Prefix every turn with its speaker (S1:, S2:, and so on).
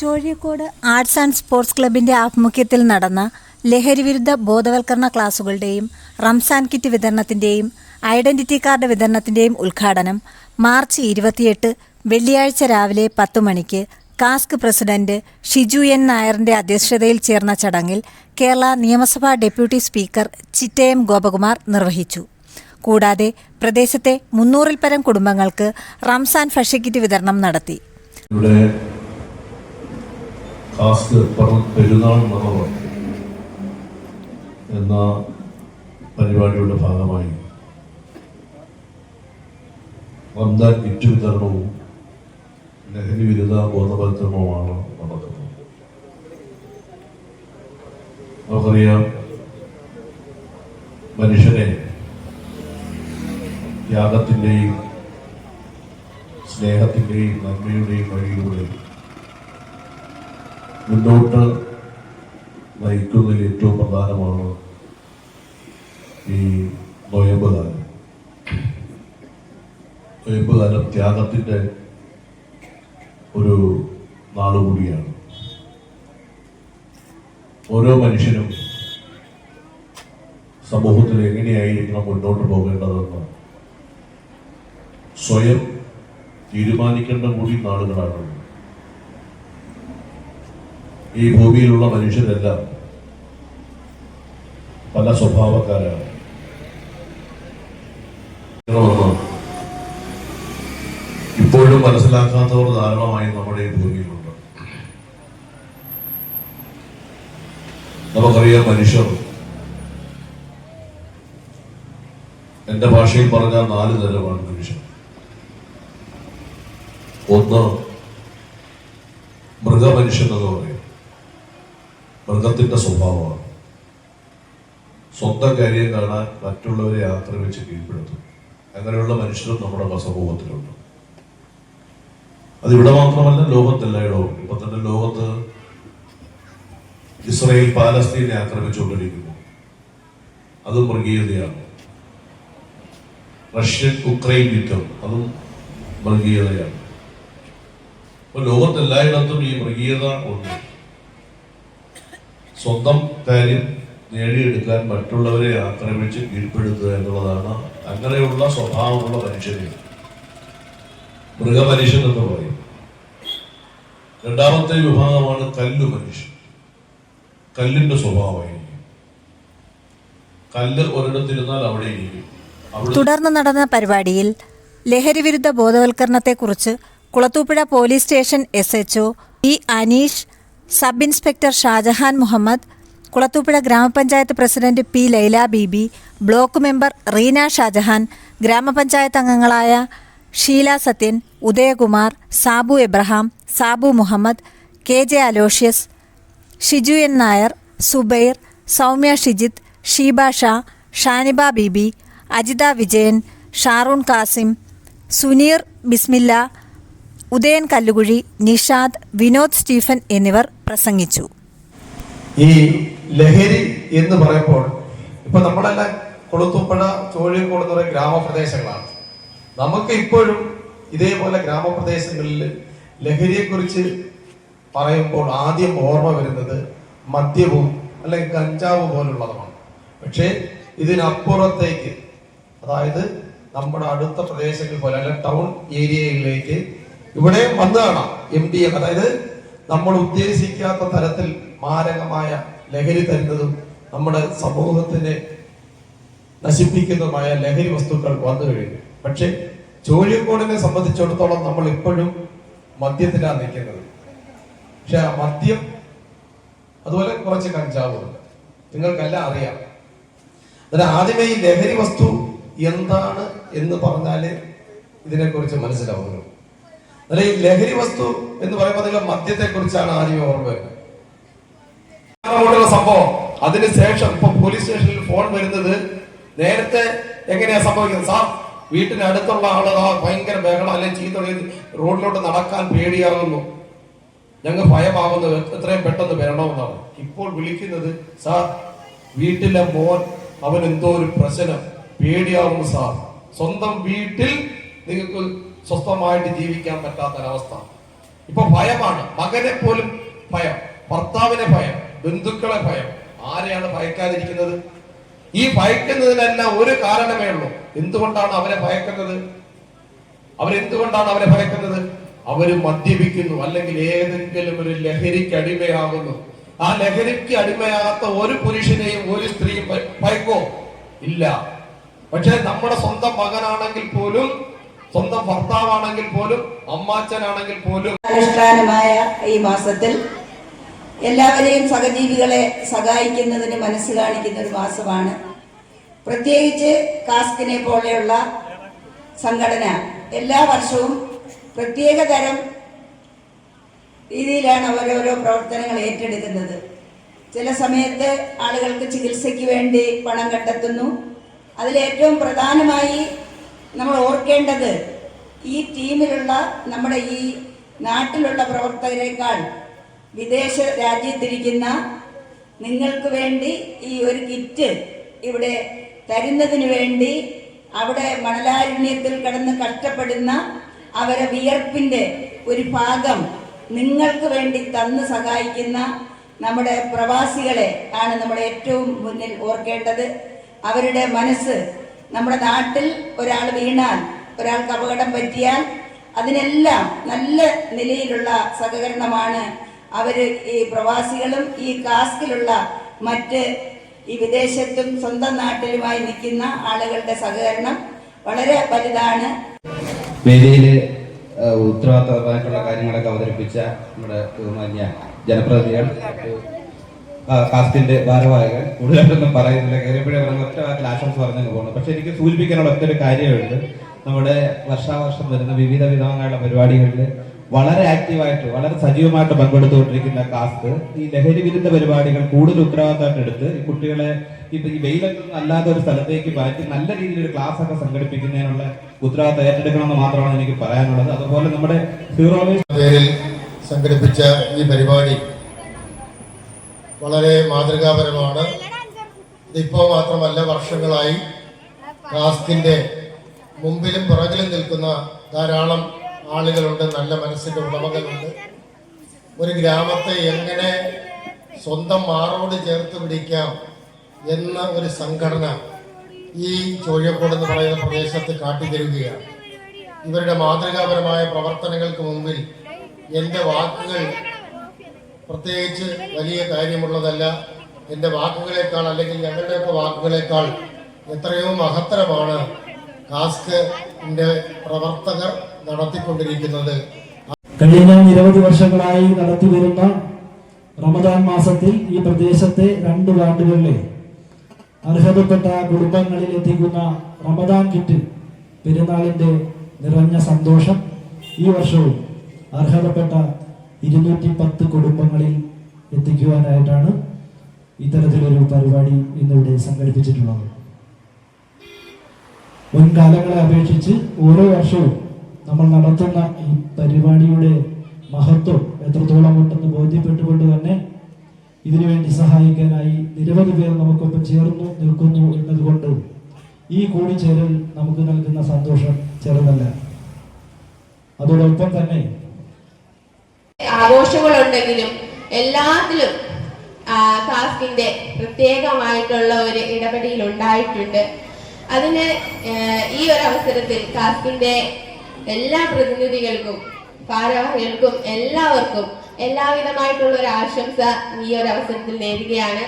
S1: Chozhikode arts and sports ക്ലബിന്റെ ആഭിമുഖ്യത്തിൽ നടന്ന ലഹരിവിരുദ്ധ ബോധവൽക്കരണ ക്ലാസുകളുടെയും റംസാൻ കിറ്റ് വിതരണത്തിന്റെയും ഐഡന്റിറ്റി കാർഡ് വിതരണത്തിന്റെയും ഉദ്ഘാടനം മാർച്ച് ഇരുപത്തിയെട്ട് വെള്ളിയാഴ്ച രാവിലെ പത്തു മണിക്ക് കാസ്ക് പ്രസിഡന്റ് ഷിജു എൻ നായറിന്റെ അധ്യക്ഷതയിൽ ചേർന്ന ചടങ്ങിൽ കേരള നിയമസഭാ ഡെപ്യൂട്ടി സ്പീക്കർ ചിറ്റയം ഗോപകുമാർ നിർവഹിച്ചു. കൂടാതെ പ്രദേശത്തെ മുന്നൂറിൽ പരം കുടുംബങ്ങൾക്ക് റംസാൻ ഭക്ഷ്യക്കിറ്റ് വിതരണം നടത്തി.
S2: പറ- പെരുന്നാൾ മറവ് എന്ന പരിപാടിയുടെ ഭാഗമായി റംദാൻ കിറ്റ് വിതരണവും ലഹരി വിരുദ്ധ ബോധവൽക്കരണവുമാണ് നടക്കുന്നത്. നമുക്കറിയാം മനുഷ്യനെ ത്യാഗത്തിന്റെയും സ്നേഹത്തിന്റെയും നന്മയുടെയും വഴിയിലൂടെ മുന്നോട്ട് നയിക്കുന്നതിൽ ഏറ്റവും പ്രധാനമാണ് ഈ നൊയമ്പ് കാലം. നൊയമ്പ് കാലം ത്യാഗത്തിന്റെ ഒരു നാളുകൂടിയാണ് ഓരോ മനുഷ്യനും സമൂഹത്തിൽ എങ്ങനെയായിരിക്കണം മുന്നോട്ട് പോകേണ്ടതെന്ന് സ്വയം തീരുമാനിക്കേണ്ട കൂടി നാളുകളാണ് ഈ ഭൂമിയിലുള്ള മനുഷ്യരെല്ലാം പല സ്വഭാവക്കാരാണ്. ഇപ്പോഴും മനസ്സിലാക്കാത്തവർ ധാരാളമായി നമ്മുടെ ഈ ഭൂമിയിലുണ്ട്. നമുക്കറിയാം മനുഷ്യർ എന്റെ ഭാഷയിൽ പറഞ്ഞ നാല് തരമാണ് മനുഷ്യർ ഒന്ന് മൃഗമനുഷ്യൻ എന്ന് പറയും. മൃഗത്തിന്റെ സ്വഭാവമാണ്. സ്വന്തം കാര്യം കാണാൻ മറ്റുള്ളവരെ വെച്ച് കീഴ്പ്പെടുത്തും. അങ്ങനെയുള്ള മനുഷ്യരും നമ്മുടെ സമൂഹത്തിലുണ്ട് അതിവിടെ മാത്രമല്ല ലോകത്തെല്ലായിടവും. ഇപ്പൊ തന്നെ ലോകത്ത് ഇസ്രയേൽ പാലസ്തീനെ ആക്രമിച്ചുകൊണ്ടിരിക്കുന്നു. അത് മൃഗീയതയാണ്. റഷ്യൻ ഉക്രൈൻ യുദ്ധം അതും മൃഗീയതയാണ്. അപ്പൊ ലോകത്തെല്ലായിടത്തും ഈ മൃഗീയത ഉണ്ട്. സ്വന്തം കാര്യം നേടിയെടുക്കാൻ മറ്റുള്ളവരെ ആക്രമിച്ച് കീഴ്പ്പെടുത്തുക എന്നുള്ളതാണ് അങ്ങനെയുള്ള സ്വഭാവമുള്ള മനുഷ്യനെ മൃഗമനുഷ്യൻ എന്ന് പറയും. രണ്ടാമത്തെ വിഭാഗമാണ് കല്ലു മനുഷ്യൻ. കല്ലിന്റെ സ്വഭാവമായിരിക്കും. കല്ല് ഒരിടത്തിരുന്നാൽ അവിടെ ഇരിക്കും.
S1: തുടർന്ന് നടന്ന പരിപാടിയിൽ ലഹരിവിരുദ്ധ ബോധവൽക്കരണത്തെക്കുറിച്ച് Kulathupuzha police station S H O P Aneesh sub inspector Shajahan Muhammad Kulathupuzha ഗ്രാമപഞ്ചായത്ത് president P Laila Beebi block member Reena Shajahan ഗ്രാമപഞ്ചായത്ത് അംഗങ്ങളായ Sheela Sathyan Udayakumar Sabu Abraham Sabu Muhammad K J Aloysius Shiju N Nair Zubair Soumya Shijith Sheeba Sha Shaniba Beebi Ajitha Vijayan Sharoon Kasim Suneer Bismilla Udayan Kallukuzhi Nishad Vinod Stephen എന്നിവർ പ്രസംഗിച്ചു.
S3: ഈ ലഹരി എന്ന് പറയുമ്പോൾ ഇപ്പൊ നമ്മളെല്ലാം കൊളുത്തുപ്പുഴ ചോഴിക്കോട് എന്ന് പറയുന്ന ഗ്രാമപ്രദേശങ്ങളാണ്. നമുക്ക് ഇപ്പോഴും ഇതേപോലെ ഗ്രാമപ്രദേശങ്ങളിൽ ലഹരിയെ കുറിച്ച് പറയുമ്പോൾ ആദ്യം ഓർമ്മ വരുന്നത് മദ്യവും അല്ലെങ്കിൽ കഞ്ചാവ് പോലുള്ളതുമാണ്. പക്ഷേ ഇതിനപ്പുറത്തേക്ക് അതായത് നമ്മുടെ അടുത്ത പ്രദേശങ്ങൾ പോലെ അല്ലെങ്കിൽ ടൗൺ ഏരിയയിലേക്ക് ഇവിടെ വന്നു കാണാം. എം ഡി എം അതായത് നമ്മൾ ഉദ്ദേശിക്കാത്ത തരത്തിൽ മാരകമായ ലഹരി തരുന്നതും നമ്മുടെ സമൂഹത്തിനെ നശിപ്പിക്കുന്നതുമായ ലഹരി വസ്തുക്കൾ വന്നു കഴിഞ്ഞു. പക്ഷെ ചോഴിക്കോടിനെ സംബന്ധിച്ചിടത്തോളം നമ്മൾ ഇപ്പോഴും മദ്യത്തിലാണ് നിൽക്കുന്നത്. പക്ഷെ ആ മദ്യം അതുപോലെ കുറച്ച് കഞ്ചാവുണ്ട് നിങ്ങൾക്കെല്ലാം അറിയാം. അതിന് ആദ്യമേ ഈ ലഹരി വസ്തു എന്താണ് എന്ന് പറഞ്ഞാൽ ഇതിനെക്കുറിച്ച് മനസ്സിലാവുള്ളൂ. അല്ലെ ലഹരി വസ്തു എന്ന് പറയുമ്പോൾ നിങ്ങൾ മദ്യത്തെ കുറിച്ചാണ് ആദ്യം ഓർമ്മ വരുന്നത്. സംഭവം. അതിനുശേഷം ഇപ്പൊ പോലീസ് സ്റ്റേഷനിൽ ഫോൺ വരുന്നത് നേരത്തെ എങ്ങനെയാ സംഭവിക്കുന്നത്? സാർ വീട്ടിനടുത്തുള്ള ആൾ ഭയങ്കര ബഹളം അല്ലെങ്കിൽ ചീത്ത റോഡിലോട്ട് നടക്കാൻ പേടിയാകുന്നു. ഞങ്ങൾ ഭയമാകുന്നു എത്രയും പെട്ടെന്ന് വരണമെന്നാണ്. ഇപ്പോൾ വിളിക്കുന്നത് സാർ വീട്ടിലെ മോൻ അവൻ എന്തോ ഒരു പ്രശ്നം. പേടിയാവുന്നു സാർ. സ്വന്തം വീട്ടിൽ നിങ്ങൾക്ക് സ്വസ്ഥമായിട്ട് ജീവിക്കാൻ പറ്റാത്ത പറ്റാത്തൊരവസ്ഥ. ഇപ്പൊ ഭയമാണ്. മകനെ പോലും ഭയം. ഭർത്താവിനെ ഭയം. ബന്ധുക്കളെ ഭയം. ആരെയാണ് ഭയക്കാതിരിക്കുന്നത്? ഈ ഭയക്കുന്നതിനെല്ലാം ഒരു കാരണമേ ഉള്ളൂ. എന്തുകൊണ്ടാണ് അവരെ ഭയക്കുന്നത്? അവരെന്തുകൊണ്ടാണ് അവരെ ഭയക്കുന്നത്? അവർ മദ്യപിക്കുന്നു. അല്ലെങ്കിൽ ഏതെങ്കിലും ഒരു ലഹരിക്ക് അടിമയാകുന്നു. ആ ലഹരിക്ക് അടിമയാകാത്ത ഒരു പുരുഷനെയും ഒരു സ്ത്രീയും ഭയക്കോ ഇല്ല. പക്ഷെ നമ്മുടെ സ്വന്തം മകനാണെങ്കിൽ പോലും സ്വന്തം ഭർത്താവാണെങ്കിൽ പോലും അമ്മാച്ചനാണെങ്കിൽ പോലും.
S4: അനുഷ്ഠാനമായ ഈ മാസത്തിൽ എല്ലാവരെയും സഹജീവികളെ സഹായിക്കുന്നതിന് മനസ്സ് കാണിക്കുന്ന ഒരു മാസമാണ്. പ്രത്യേകിച്ച് കാസ്കിനെ പോലെയുള്ള സംഘടന എല്ലാ വർഷവും പ്രത്യേക തരം രീതിയിലാണ് അവരോരോ പ്രവർത്തനങ്ങൾ ഏറ്റെടുക്കുന്നത്. ചില സമയത്ത് ആളുകൾക്ക് ചികിത്സയ്ക്ക് വേണ്ടി പണം കണ്ടെത്തുന്നു. അതിലേറ്റവും പ്രധാനമായി നമ്മൾ ഓർക്കേണ്ടത് ഈ ടീമിലുള്ള നമ്മുടെ ഈ നാട്ടിലുള്ള പ്രവർത്തകരെക്കാൾ വിദേശ രാജ്യത്തിരിക്കുന്ന നിങ്ങൾക്ക് വേണ്ടി ഈ ഒരു കിറ്റ് ഇവിടെ തരുന്നതിന് വേണ്ടി അവിടെ മണലാരണ്യത്തിൽ കിടന്ന് കഷ്ടപ്പെടുന്ന അവരെ വിയർപ്പിന്റെ ഒരു ഭാഗം നിങ്ങൾക്ക് വേണ്ടി തന്ന് സഹായിക്കുന്ന നമ്മുടെ പ്രവാസികളെ ആണ് നമ്മൾ ഏറ്റവും മുന്നിൽ ഓർക്കേണ്ടത്. അവരുടെ മനസ്സ് നമ്മുടെ നാട്ടിൽ ഒരാൾ വീണാൽ ഒരാൾക്ക് അപകടം പറ്റിയാൽ അതിനെല്ലാം നല്ല നിലയിലുള്ള സഹകരണമാണ് അവർ ഈ പ്രവാസികളും ഈ കാസ്കിലുള്ള മറ്റ് ഈ വിദേശത്തും സ്വന്തം നാട്ടിലുമായി നിൽക്കുന്ന ആളുകളുടെ സഹകരണം വളരെ വലുതാണ്.
S5: വേദിയിൽ ഉത്തരവാദിത്തമായിട്ടുള്ള കാര്യങ്ങളൊക്കെ അവതരിപ്പിച്ച നമ്മുടെ ജനപ്രതിനിധികൾ കാസ്റ്റിന്റെ ഭാരവാഹികൾ. കൂടുതലായിട്ടൊന്നും പറയുന്നില്ല. കയറിയപ്പോഴേ പറഞ്ഞ ഒറ്റ വാക്കിൽ ആശംസ പറഞ്ഞു പോകുന്നു പക്ഷെ എനിക്ക് സൂചിപ്പിക്കാനുള്ള ഒറ്റ ഒരു കാര്യമുണ്ട്. നമ്മുടെ വർഷാവർഷം വരുന്ന വിവിധ വിധമായുള്ള പരിപാടികളിൽ വളരെ ആക്റ്റീവായിട്ട് വളരെ സജീവമായിട്ട് പങ്കെടുത്തുകൊണ്ടിരിക്കുന്ന കാസ്റ്റ് ഈ ലഹരി വിരുദ്ധ പരിപാടികൾ കൂടുതൽ ഉത്തരവാദിത്തമായിട്ട് എടുത്ത് ഈ കുട്ടികളെ ഇപ്പൊ ഈ വെയിലൊക്കെ അല്ലാത്ത ഒരു സ്ഥലത്തേക്ക് മാറ്റി നല്ല രീതിയിൽ ഒരു ക്ലാസ് ഒക്കെ സംഘടിപ്പിക്കുന്നതിനുള്ള ഉത്തരവാദിത്തം ഏറ്റെടുക്കണമെന്ന് മാത്രമാണ് എനിക്ക് പറയാനുള്ളത്. അതുപോലെ നമ്മുടെ സീറോ
S6: സംഘടിപ്പിച്ച ഈ പരിപാടി വളരെ മാതൃകാപരമാണ്. ഇതിപ്പോൾ മാത്രമല്ല വർഷങ്ങളായി കാസ്റ്റിന്റെ മുമ്പിലും പുറകിലും നിൽക്കുന്ന ധാരാളം ആളുകളുണ്ട് നല്ല മനസ്സിന്റെ ഉടമകളുണ്ട്. ഒരു ഗ്രാമത്തെ എങ്ങനെ സ്വന്തം മാറോട് ചേർത്ത് പിടിക്കാം എന്ന ഒരു സംഘടന ഈ ചോഴക്കോട് എന്ന് പറയുന്ന പ്രദേശത്ത് കാട്ടിത്തരുകയാണ്. ഇവരുടെ മാതൃകാപരമായ പ്രവർത്തനങ്ങൾക്ക് മുമ്പിൽ എന്റെ വാക്കുകൾ പ്രത്യേകിച്ച് വലിയ കാര്യമുള്ളതല്ല. എന്റെ വാക്കുകളേക്കാൾ അല്ലെങ്കിൽ ഞങ്ങളുടെയൊക്കെ വാക്കുകളേക്കാൾ എത്രയോ മഹത്തരമാണ് കാസ്ക് പ്രവർത്തകർ നടത്തിക്കൊണ്ടിരിക്കുന്നത്.
S7: കഴിഞ്ഞ നിരവധി വർഷങ്ങളായി നടത്തിവരുന്ന റമദാൻ മാസത്തിൽ ഈ പ്രദേശത്തെ രണ്ട് വാർഡുകളിലെ അർഹതപ്പെട്ട കുടുംബങ്ങളിൽ എത്തിക്കുന്ന റമദാൻ കിറ്റ് പെരുന്നാളിന്റെ നിറഞ്ഞ സന്തോഷം ഈ വർഷവും അർഹതപ്പെട്ട ഇരുന്നൂറ്റി പത്ത് കുടുംബങ്ങളിൽ എത്തിക്കുവാനായിട്ടാണ് ഇത്തരത്തിലൊരു പരിപാടി ഇന്നിവിടെ സംഘടിപ്പിച്ചിട്ടുള്ളത്. മുൻകാലങ്ങളെ അപേക്ഷിച്ച് ഓരോ വർഷവും നമ്മൾ നടത്തുന്ന ഈ പരിപാടിയുടെ മഹത്വം എത്രത്തോളം ഉണ്ടെന്ന് ബോധ്യപ്പെട്ടുകൊണ്ട് തന്നെ ഇതിനുവേണ്ടി സഹായിക്കാനായി നിരവധി പേർ നമുക്കൊപ്പം ചേർന്നു നിൽക്കുന്നു എന്നതുകൊണ്ട് ഈ കൂടിച്ചേരൽ നമുക്ക് നൽകുന്ന സന്തോഷം ചെറുതല്ല. അതോടൊപ്പം തന്നെ
S8: ആഘോഷങ്ങളുണ്ടെങ്കിലും എല്ലാത്തിലും ആ, കാസ്കിന്റെ പ്രത്യേകമായിട്ടുള്ള ഒരു ഇടപെടൽ ഉണ്ടായിട്ടുണ്ട് അതിന് ഈ ഒരു അവസരത്തിൽ കാസ്കിന്റെ എല്ലാ പ്രതിനിധികൾക്കും ഭാരവാഹികൾക്കും എല്ലാവർക്കും എല്ലാവിധമായിട്ടുള്ള ഒരു ആശംസ ഈ ഒരു അവസരത്തിൽ നേരുകയാണ്.